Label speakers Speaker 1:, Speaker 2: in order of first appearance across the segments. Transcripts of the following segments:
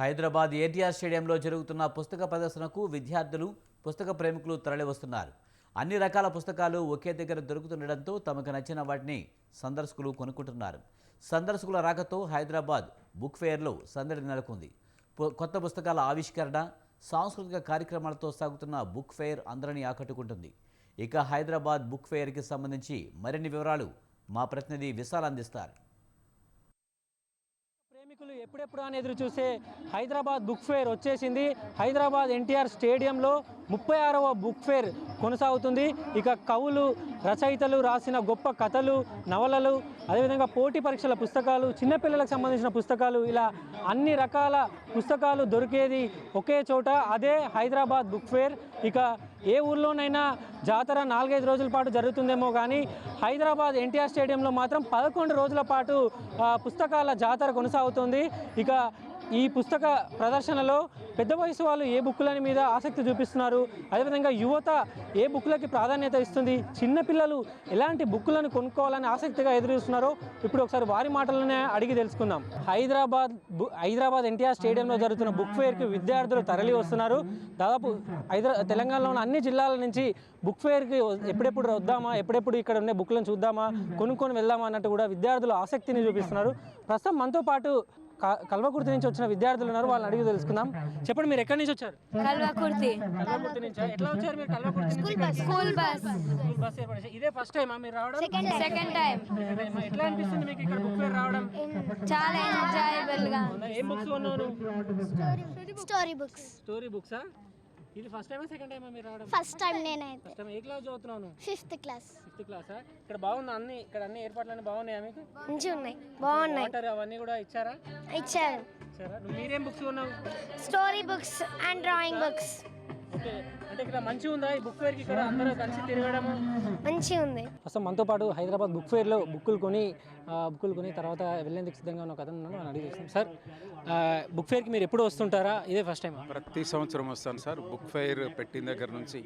Speaker 1: Hyderabad ATR స్టేడియంలో జరుగుతున్న పుస్తక ప్రదర్శనకు విద్యార్థులు పుస్తక ప్రేమికులు తరలివస్తున్నారు. అన్ని రకాల పుస్తకాలు ఒకే దగ్గర దొరుకుతుండటంతో తమకు నచ్చిన వాటిని సందర్శకులు కొనుక్కుంటున్నారు. సందర్శకుల రాకతో హైదరాబాద్ బుక్ ఫెయిర్లో సందడి నెలకొంది. కొత్త పుస్తకాల ఆవిష్కరణ సాంస్కృతిక కార్యక్రమాలతో సాగుతున్న బుక్ ఫెయిర్ అందరినీ ఆకట్టుకుంటుంది. ఇక హైదరాబాద్ బుక్ ఫెయిర్కి సంబంధించి మరిన్ని వివరాలు మా ప్రతినిధి విశాల్ అందిస్తారు.
Speaker 2: ప్రేమికులు ఎప్పుడెప్పుడు అని ఎదురు చూసే హైదరాబాద్ బుక్ ఫేర్ వచ్చేసింది. హైదరాబాద్ ఎన్టీఆర్ స్టేడియంలో ముప్పై ఆరవ బుక్ ఫేర్ కొనసాగుతుంది. ఇక కవులు రచయితలు రాసిన గొప్ప కథలు నవలలు అదేవిధంగా పోటీ పరీక్షల పుస్తకాలు చిన్నపిల్లలకు సంబంధించిన పుస్తకాలు ఇలా అన్ని రకాల పుస్తకాలు దొరికేది ఒకే చోట. అదే హైదరాబాద్ బుక్ ఫేర్. ఇక ఏ ఊర్లోనైనా జాతర నాలుగైదు రోజుల పాటు జరుగుతుందేమో కానీ హైదరాబాద్ ఎన్టీఆర్ స్టేడియంలో మాత్రం పదకొండు రోజుల పాటు పుస్తకాల జాతర కొనసాగుతుంది. ఇక ఈ పుస్తక ప్రదర్శనలో పెద్ద వయసు వాళ్ళు ఏ బుక్కులని మీద ఆసక్తి చూపిస్తున్నారు? అదేవిధంగా యువత ఏ బుక్లకి ప్రాధాన్యత ఇస్తుంది? చిన్నపిల్లలు ఎలాంటి బుక్కులను కొనుక్కోవాలని ఆసక్తిగా ఎదురుస్తున్నారో ఇప్పుడు ఒకసారి వారి మాటలనే అడిగి తెలుసుకుందాం. హైదరాబాద్ బు- హైదరాబాద్ ఎన్టీఆర్ స్టేడియంలో జరుగుతున్న బుక్ ఫేర్కి విద్యార్థులు తరలి వస్తున్నారు. దాదాపు హైదరా తెలంగాణలో ఉన్న అన్ని జిల్లాల నుంచి బుక్ ఫేర్కి ఎప్పుడెప్పుడు వద్దామా ఎప్పుడెప్పుడు ఇక్కడ ఉండే బుక్లను చూద్దామా కొనుక్కొని వెళ్దామా అన్నట్టు కూడా విద్యార్థులు ఆసక్తిని చూపిస్తున్నారు. ప్రస్తుతం మనతో పాటు కల్వకుర్తి నుంచి వచ్చిన విద్యార్థులు ఉన్నారు వాళ్ళని అడిగి తెలుసుకుందాం. చెప్పండి మీరు ఎక్కడి నుంచి వచ్చారు?
Speaker 3: కల్వకుర్తి.
Speaker 2: కల్వకుర్తి నుంచి? ఎట్లా వచ్చారు మీరు కల్వకుర్తి నుంచి?
Speaker 3: School bus.
Speaker 2: School bus. ఏర్పాటు చేశారు. ఇదే ఫస్ట్ టైమా మీరు రావడం?
Speaker 3: సెకండ్ టైం
Speaker 2: ఎట్లా అనిపిస్తుంది మీకు ఇక్కడ బుక్ ఫేర్ రావడం?
Speaker 3: చాలా
Speaker 2: ఎంజాయబుల్గా? ఏం బుక్స్ కొన్నారు?
Speaker 4: స్టోరీ బుక్స్
Speaker 2: స్టోరీ బుక్సా ఇది ఫస్ట్ టైమా సెకండ్ టైమా మీరు రావడం?
Speaker 4: ఫస్ట్ టైం నేనైతే
Speaker 2: ఫస్ట్ టైం ఏ క్లాస్ చదువుతున్నాను
Speaker 4: ఫిఫ్త్ క్లాస్
Speaker 2: ఫిఫ్త్ క్లాసా ఇక్కడ బాగుంది అన్ని ఇక్కడ అన్ని ఏర్పాట్లన్నీ బాగున్నాయా మీకు?
Speaker 4: మంచిగా ఉన్నాయి. బాగున్నాయి.
Speaker 2: వాటర్ అవన్నీ కూడా ఇచ్చారా?
Speaker 4: ఇచ్చారు.
Speaker 2: ఇచ్చారా? నువ్వు మీరేం బుక్స్ కొన్నావు?
Speaker 4: Story books and drawing books
Speaker 2: okay అంటే ఇక్కడ మంచిగా ఉందా? ఈ బుక్ ఫేర్కి ఇక్కడ అందరూ కలిసి తిరగడము?
Speaker 4: మంచిగా ఉంది.
Speaker 2: ప్రస్తుతం మనతో పాటు హైదరాబాద్ బుక్ ఫేర్లో బుక్కులు కొని ఆ, బుక్కులు కొని తర్వాత వెళ్ళేందుకు సిద్ధంగా ఉన్న ఒక అతను ఉన్నాడు అని అడిగి సార్ ఆ, బుక్ ఫేర్కి మీరు ఎప్పుడు వస్తుంటారా? ఇదే ఫస్ట్ టైం
Speaker 5: ప్రతి సంవత్సరం వస్తాను సార్. బుక్ ఫెయిర్ పెట్టిన దగ్గర నుంచి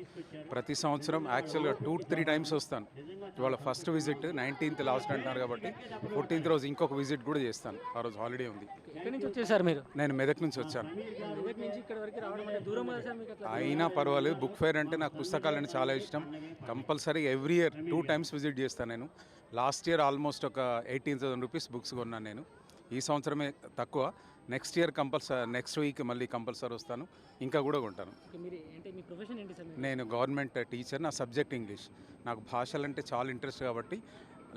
Speaker 5: ప్రతి సంవత్సరం యాక్చువల్గా టూ త్రీ టైమ్స్ వస్తాను. ఇవాళ ఫస్ట్ విజిట్ నైన్టీన్త్ లాస్ట్ అంటున్నారు కాబట్టి ఫోర్టీన్త్ రోజు ఇంకొక విజిట్ కూడా చేస్తాను. ఆ రోజు హాలిడే ఉంది.
Speaker 2: ఎక్కడి నుంచి వచ్చేసారు మీరు?
Speaker 5: నేను మెదక్ నుంచి వచ్చాను.
Speaker 2: మెదక్ నుంచి ఇక్కడ వరకు రావడం అంటే దూరం కదా సార్ మీకు అట్లా?
Speaker 5: అయినా పర్వాలేదు. బుక్ ఫెయిర్ అంటే నాకు పుస్తకాలంటే చాలా ఇష్టం. Compulsory every year two times visit చేస్తాను నేను. లాస్ట్ ఇయర్ ఆల్మోస్ట్ ఒక ఎయిటీన్ థౌసండ్ రూపీస్ బుక్స్ కొన్నాను నేను. ఈ సంవత్సరమే తక్కువ. Next year compulsory next week మళ్ళీ కంపల్సరీ వస్తాను. ఇంకా కూడా కొంటాను.
Speaker 2: ఓకే, మీరు అంటే మీ ప్రొఫెషన్ ఏంటి సార్ మీరు
Speaker 5: నేను గవర్నమెంట్ టీచర్ నా సబ్జెక్ట్ ఇంగ్లీష్. నాకు భాషలంటే చాలా ఇంట్రెస్ట్ కాబట్టి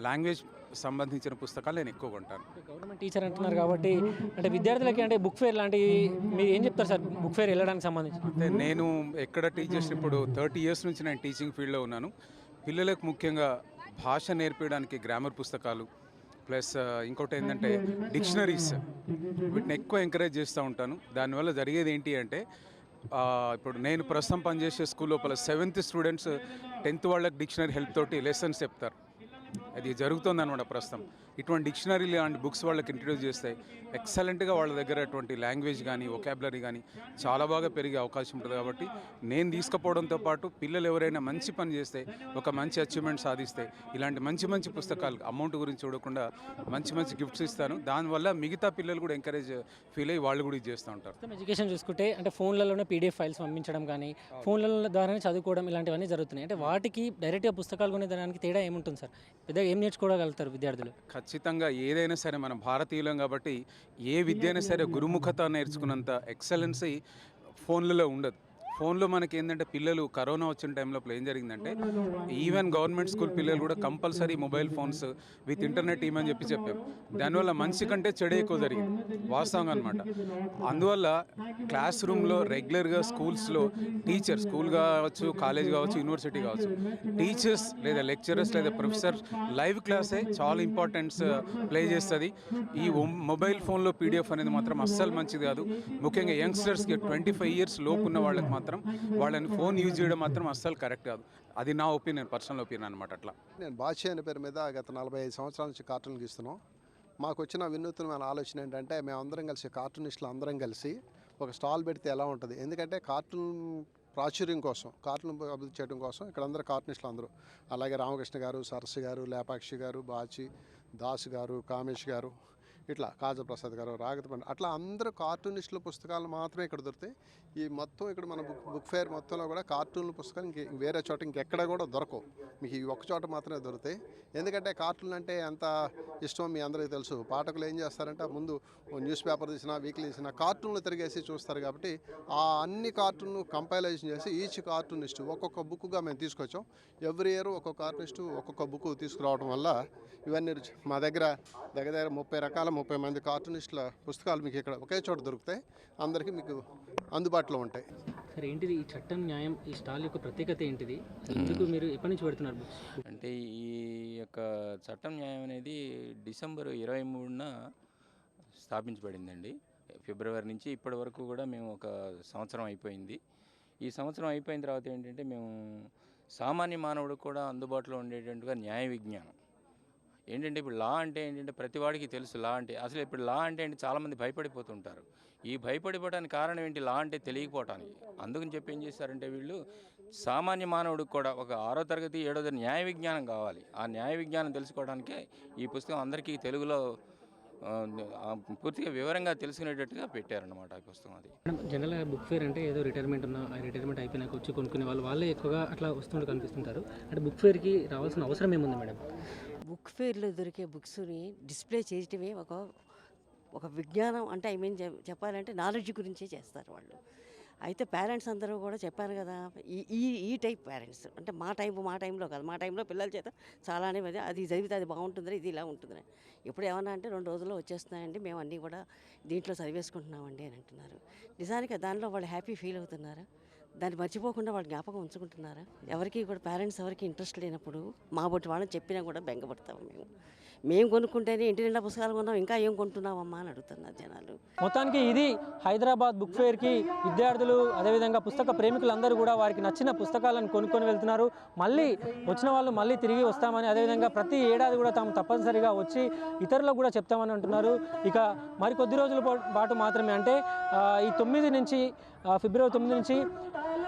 Speaker 5: లాంగ్వేజ్ సంబంధించిన పుస్తకాలు నేను ఎక్కువ కొంటాను.
Speaker 2: గవర్నమెంట్ టీచర్ అంటున్నారు కాబట్టి అంటే విద్యార్థులకి అంటే బుక్ ఫేర్ లాంటి మీరు ఏం చెప్తారు సార్? బుక్ ఫేర్ వెళ్ళడానికి సంబంధించి?
Speaker 5: అంటే నేను ఎక్కడ టీచ్ చేసిన ఇప్పుడు థర్టీ ఇయర్స్ నుంచి నేను టీచింగ్ ఫీల్డ్లో ఉన్నాను. పిల్లలకు ముఖ్యంగా భాష నేర్పించడానికి గ్రామర్ పుస్తకాలు ప్లస్ ఇంకోటి ఏంటంటే డిక్షనరీస్ వీటిని ఎక్కువ ఎంకరేజ్ చేస్తూ ఉంటాను. దానివల్ల జరిగేది ఏంటి అంటే ఇప్పుడు నేను ప్రస్తుతం పనిచేసే స్కూల్ లోపల సెవెంత్ స్టూడెంట్స్ టెన్త్ వాళ్ళకి డిక్షనరీ హెల్ప్ తోటి లెసన్స్ చెప్తారు. అది జరుగుతుంది అనమాట ప్రస్తుతం. ఇటువంటి డిక్షనరీ లాంటి బుక్స్ వాళ్ళకి ఇంట్రడ్యూస్ చేస్తాయి ఎక్సలెంట్గా వాళ్ళ దగ్గర అటువంటి లాంగ్వేజ్ కానీ ఒకాబులరీ కానీ చాలా బాగా పెరిగే అవకాశం ఉంటుంది కాబట్టి నేను తీసుకుపోవడంతో పాటు పిల్లలు ఎవరైనా మంచి పని చేస్తే ఒక మంచి అచీవ్మెంట్ సాధిస్తే ఇలాంటి మంచి మంచి పుస్తకాలు అమౌంట్ గురించి చూడకుండా మంచి మంచి గిఫ్ట్స్ ఇస్తాను. దానివల్ల మిగతా పిల్లలు కూడా ఎంకరేజ్ ఫీల్ అయ్యి వాళ్ళు కూడా ఇది చేస్తూ ఉంటారు.
Speaker 2: ఎడ్యుకేషన్ చూసుకుంటే అంటే ఫోన్లలోనే పీడిఎఫ్ ఫైల్స్ పంపించడం కానీ ఫోన్ల ద్వారానే చదువుకోవడం ఇలాంటివన్నీ జరుగుతున్నాయి. అంటే వాటికి డైరెక్ట్గా పుస్తకాలు కొనేదానికి తేడా ఏముంటుంది సార్? పెద్దగా ఏం నేర్చుకోగలుగుతారు విద్యార్థులు?
Speaker 5: ఖచ్చితంగా ఏదైనా సరే మనం భారతీయులం కాబట్టి ఏ విద్య అయినా సరే గురుముఖత నేర్చుకున్నంత ఎక్సలెన్సీ ఫోన్లలో ఉండదు. ఫోన్లో మనకి ఏంటంటే పిల్లలు కరోనా వచ్చిన టైం లోపల ఏం జరిగిందంటే ఈవెన్ గవర్నమెంట్ స్కూల్ పిల్లలు కూడా compulsory mobile phones with internet ఇవ్వమని చెప్పి చెప్పాం. దానివల్ల మంచి కంటే చెడే ఎక్కువ జరిగింది. వాస్తవం అనమాట అందువల్ల క్లాస్ రూమ్లో రెగ్యులర్గా స్కూల్స్లో టీచర్ స్కూల్ కావచ్చు కాలేజ్ కావచ్చు యూనివర్సిటీ కావచ్చు టీచర్స్ లేదా లెక్చరర్స్ లేదా ప్రొఫెసర్ లైవ్ క్లాసే చాలా ఇంపార్టెన్స్ ప్లే చేస్తుంది. ఈ మొబైల్ ఫోన్లో పీడిఎఫ్ అనేది మాత్రం అస్సలు మంచిది కాదు. ముఖ్యంగా యంగ్స్టర్స్కి ట్వంటీ ఫైవ్ ఇయర్స్ లోపు ఉన్న వాళ్ళకి మాత్రం మాత్రం వాళ్ళని ఫోన్ యూజ్ చేయడం మాత్రం అస్సలు కరెక్ట్ కాదు. అది నా ఒపీనియన్ పర్సనల్ ఒపీనియన్ అనమాట అట్లా.
Speaker 6: నేను బాద్షా అనే పేరు మీద గత నలభై ఐదు సంవత్సరాల నుంచి కార్టూన్లు గీస్తున్నాం. మాకు వచ్చిన వినూత్నమైన ఆలోచన ఏంటంటే మేము అందరం కలిసి కార్టూనిస్టులు అందరం కలిసి ఒక స్టాల్ పెడితే ఎలా ఉంటుంది? ఎందుకంటే కార్టూన్ ప్రాచుర్యం కోసం కార్టూన్ అభివృద్ధి చేయడం కోసం ఇక్కడ అందరూ కార్టూనిస్టులు అందరూ. అలాగే రామకృష్ణ గారు సరస్సు గారు లేపాక్షి గారు బాచి దాస్ గారు కామేష్ గారు ఇట్లా కాజా ప్రసాద్ గారు రాగత అట్లా అందరూ కార్టూనిస్టుల పుస్తకాలు మాత్రమే ఇక్కడ దొరుకుతాయి. ఈ మొత్తం ఇక్కడ మన బుక్ బుక్ ఫేర్ మొత్తంలో కూడా కార్టూన్ల పుస్తకాలు ఇంక వేరే చోట ఇంకెక్కడ కూడా దొరకవు. మీకు ఈ ఒక్క చోట మాత్రమే దొరుకుతాయి. ఎందుకంటే కార్టూన్లు అంటే ఎంత ఇష్టం మీ అందరికీ తెలుసు. పాఠకులు ఏం చేస్తారంటే ముందు న్యూస్ పేపర్ తీసినా వీక్లీ తీసినా కార్టూన్లు తిరిగేసి చూస్తారు కాబట్టి ఆ అన్ని కార్టూన్లు కంపైలేషన్ చేసి ఈచ్ కార్టూనిస్ట్ ఒక్కొక్క బుక్గా మేము తీసుకొచ్చాం. ఎవ్రీ ఇయర్ ఒక్కొక్క కార్టూనిస్ట్ ఒక్కొక్క బుక్ తీసుకురావడం వల్ల ఇవన్నీ మా దగ్గర దగ్గర దగ్గర ముప్పై రకాల ముప్పై మంది కార్టూనిస్టుల పుస్తకాలు మీకు ఇక్కడ ఒకే చోట దొరుకుతాయి. అందరికీ మీకు అందుబాటులో ఉంటాయి.
Speaker 2: సార్ ఏంటిది ఈ చట్టం న్యాయం ఈ స్టాల్ యొక్క ప్రత్యేకత ఏంటిది? ఎందుకు మీరు ఎప్పటి నుంచి పెడుతున్నారు
Speaker 7: అంటే ఈ యొక్క చట్టం న్యాయం అనేది డిసెంబర్ ఇరవై మూడున స్థాపించబడిందండి. ఫిబ్రవరి నుంచి ఇప్పటి వరకు కూడా మేము ఒక సంవత్సరం అయిపోయింది. ఈ సంవత్సరం అయిపోయిన తర్వాత ఏంటంటే మేము సామాన్య మానవుడికి కూడా అందుబాటులో ఉండేటట్టుగా న్యాయ విజ్ఞానం. ఏంటంటే ఇప్పుడు లా అంటే ఏంటంటే ప్రతి వాడికి తెలుసు లా అంటే. అసలు ఇప్పుడు లా అంటే ఏంటి చాలామంది భయపడిపోతుంటారు. ఈ భయపడిపోవడానికి కారణం ఏంటి? లా అంటే తెలియకపోవటానికి. అందుకని చెప్పి ఏం చేశారంటే వీళ్ళు సామాన్య మానవుడికి కూడా ఒక ఆరో తరగతి ఏడో తరగతి న్యాయ విజ్ఞానం కావాలి. ఆ న్యాయ విజ్ఞానం తెలుసుకోవడానికే ఈ పుస్తకం అందరికీ తెలుగులో పూర్తిగా వివరంగా తెలుసుకునేటట్టుగా పెట్టారనమాట ఈ పుస్తకం అది.
Speaker 2: జనరల్గా బుక్ ఫేర్ అంటే ఏదో రిటైర్మెంట్ ఉన్న రిటైర్మెంట్ అయిపోయినాక వచ్చి కొనుక్కునే వాళ్ళు వాళ్ళే ఎక్కువగా అట్లా వస్తుంటే కనిపిస్తుంటారు. అంటే బుక్ ఫేర్కి రావాల్సిన అవసరం ఏముంది మేడం?
Speaker 8: బుక్ ఫేర్లో దొరికే బుక్స్ని డిస్ప్లే చేయటమే ఒక ఒక విజ్ఞానం. అంటే ఐ మీన్ చెప్పాలంటే నాలెడ్జ్ గురించే చేస్తారు వాళ్ళు. అయితే పేరెంట్స్ అందరూ కూడా చెప్పాను కదా ఈ ఈ ఈ టైప్ పేరెంట్స్. అంటే మా టైం మా టైంలో కాదు. మా టైంలో పిల్లల చేత చాలానే అది అది చదివితే అది బాగుంటుంది ఇది ఇలా ఉంటుంది ఇప్పుడు ఏమన్నా అంటే రెండు రోజుల్లో వచ్చేస్తున్నాయండి మేము అన్నీ కూడా దీంట్లో చదివేసుకుంటున్నామండి అని అంటున్నారు. నిజానికి దానిలో వాళ్ళు హ్యాపీ ఫీల్ అవుతున్నారు? దాన్ని మర్చిపోకుండా వాళ్ళు జ్ఞాపకం ఉంచుకుంటున్నారా? ఎవరికి కూడా పేరెంట్స్ ఎవరికి ఇంట్రెస్ట్ లేనప్పుడు మా బొట్టి వాళ్ళని చెప్పినా కూడా బెంగపడతాము మేము. మేము కొనుక్కుంటేనే ఇంటి నిండా పుస్తకాలు కొన్నాం ఇంకా ఏం కొంటున్నామమ్మా అని అడుగుతున్నారు జనాలు.
Speaker 2: మొత్తానికి ఇది హైదరాబాద్ బుక్ ఫేర్కి విద్యార్థులు అదేవిధంగా పుస్తక ప్రేమికులందరూ కూడా వారికి నచ్చిన పుస్తకాలను కొనుక్కొని వెళ్తున్నారు. మళ్ళీ వచ్చిన వాళ్ళు మళ్ళీ తిరిగి వస్తామని అదేవిధంగా ప్రతి ఏడాది కూడా తాము తప్పనిసరిగా వచ్చి ఇతరులకు కూడా చెప్తామని అంటున్నారు. ఇక మరికొద్ది రోజుల పాటు మాత్రమే అంటే ఈ తొమ్మిది నుంచి ఫిబ్రవరి తొమ్మిది నుంచి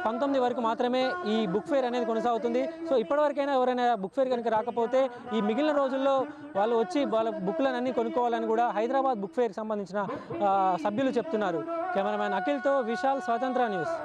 Speaker 2: పంతొమ్మిది వరకు మాత్రమే ఈ బుక్ ఫేర్ అనేది కొనసాగుతుంది. సో ఇప్పటివరకైనా ఎవరైనా బుక్ ఫేర్ కనుక రాకపోతే ఈ మిగిలిన రోజుల్లో వాళ్ళు వచ్చి వాళ్ళ బుక్లను అన్ని కొనుక్కోవాలని కూడా హైదరాబాద్ బుక్ ఫేర్కి సంబంధించిన సభ్యులు చెప్తున్నారు. కెమెరామ్యాన్ అఖిల్తో విశాల్ స్వతంత్ర న్యూస్.